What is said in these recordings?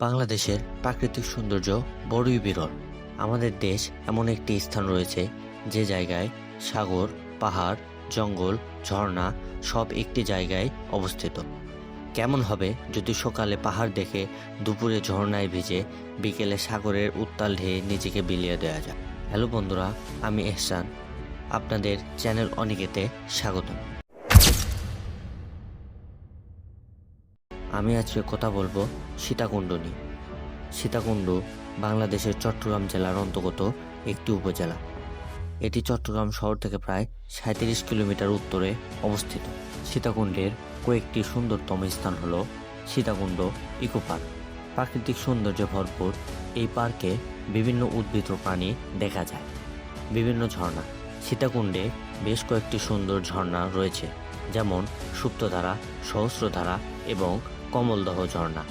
বাংলাদেশের প্রাকৃতিক সৌন্দর্য বড়ই বিরল। আমাদের দেশ এমন একটি স্থান রয়েছে যে জায়গায় সাগর, পাহাড়, জঙ্গল, ঝর্ণা সব একটি জায়গায় অবস্থিত। কেমন হবে যদি সকালে পাহাড় দেখে দুপুরে ঝর্ণায় ভিজে বিকেলে সাগরের উত্তাল ঢেয়ে নিজেকে বিলিয়ে দেওয়া যায়? হ্যালো বন্ধুরা, আমি এহসান। আপনাদের চ্যানেল অনিকেতে স্বাগতম। আমি আজকে কথা বলব সীতাকুণ্ড নিয়ে সীতাকুণ্ড বাংলাদেশের চট্টগ্রাম জেলার অন্তর্গত একটি উপজেলা। এটি চট্টগ্রাম শহর থেকে প্রায় সাঁত্রিশ কিলোমিটার উত্তরে অবস্থিত। সীতাকুণ্ডের কয়েকটি সুন্দরতম স্থান হল সীতাকুণ্ড ইকো পার্ক। প্রাকৃতিক সৌন্দর্যে ভরপুর এই পার্কে বিভিন্ন উদ্ভিদ প্রাণী দেখা যায়। বিভিন্ন ঝর্ণা। সীতাকুণ্ডে বেশ কয়েকটি সুন্দর ঝর্ণা রয়েছে, যেমন সুপ্তধারা, সহস্রধারা এবং কমলদহ ঝর্ণা।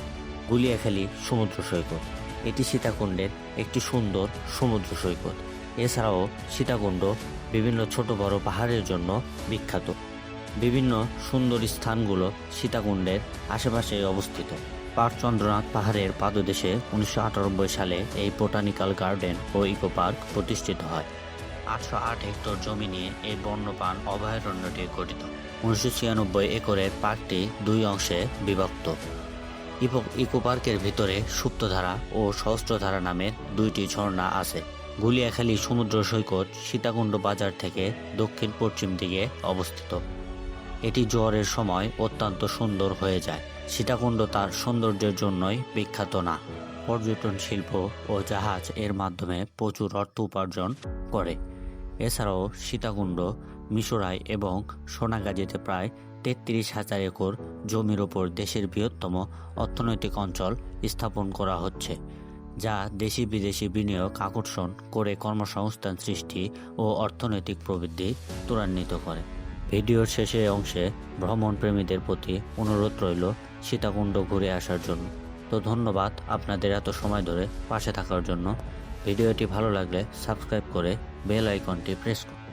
গুলিয়াখালী সমুদ্র সৈকত। এটি সীতাকুণ্ডের একটি সুন্দর সমুদ্র সৈকত। এছাড়াও সীতাকুণ্ড বিভিন্ন ছোট বড় পাহাড়ের জন্য বিখ্যাত। বিভিন্ন সুন্দর স্থানগুলো সীতাকুণ্ডের আশেপাশে অবস্থিত। পার্ক চন্দ্রনাথ পাহাড়ের পাদদেশে উনিশশো আটানব্বই সালে এই বোটানিক্যাল গার্ডেন ও ইকো পার্ক প্রতিষ্ঠিত হয়। আটশো আট হেক্টর জমি নিয়ে এই বন্যপ্রাণ অভয়ারণ্যটি গঠিত। উনিশশো ছিয়ানব্বই একরের পার্কটি দুই অংশে বিভক্ত। ইকো- পার্কের ভিতরে সুপ্তধারা ও সহস্রধারা নামের দুইটি ঝর্ণা আছে। গুলিয়াখালী সমুদ্র সৈকত সীতাকুণ্ড বাজার থেকে দক্ষিণ পশ্চিম দিকে অবস্থিত। এটি জোয়ারের সময় অত্যন্ত সুন্দর হয়ে যায়। সীতাকুণ্ড তার সৌন্দর্যের জন্যই বিখ্যাত না। পর্যটন শিল্প ও জাহাজ এর মাধ্যমে প্রচুর অর্থ উপার্জন করে। এছাড়াও সীতাকুণ্ড, মিশরায় এবং সোনাগাজীতে প্রায় তেত্রিশ হাজার একর জমির ওপর দেশের বৃহত্তম অর্থনৈতিক অঞ্চল স্থাপন করা হচ্ছে, যা দেশি বিদেশি বিনিয়োগ আকর্ষণ করে কর্মসংস্থান সৃষ্টি ও অর্থনৈতিক প্রবৃদ্ধি ত্বরান্বিত করে। ভিডিওর শেষে অংশে ভ্রমণপ্রেমীদের প্রতি অনুরোধ রইল সীতাকুণ্ড ঘুরে আসার জন্য। তো ধন্যবাদ আপনাদের এত সময় ধরে পাশে থাকার জন্য। ভিডিওটি ভালো লাগলে সাবস্ক্রাইব করে বেল আইকনটি প্রেস করুন।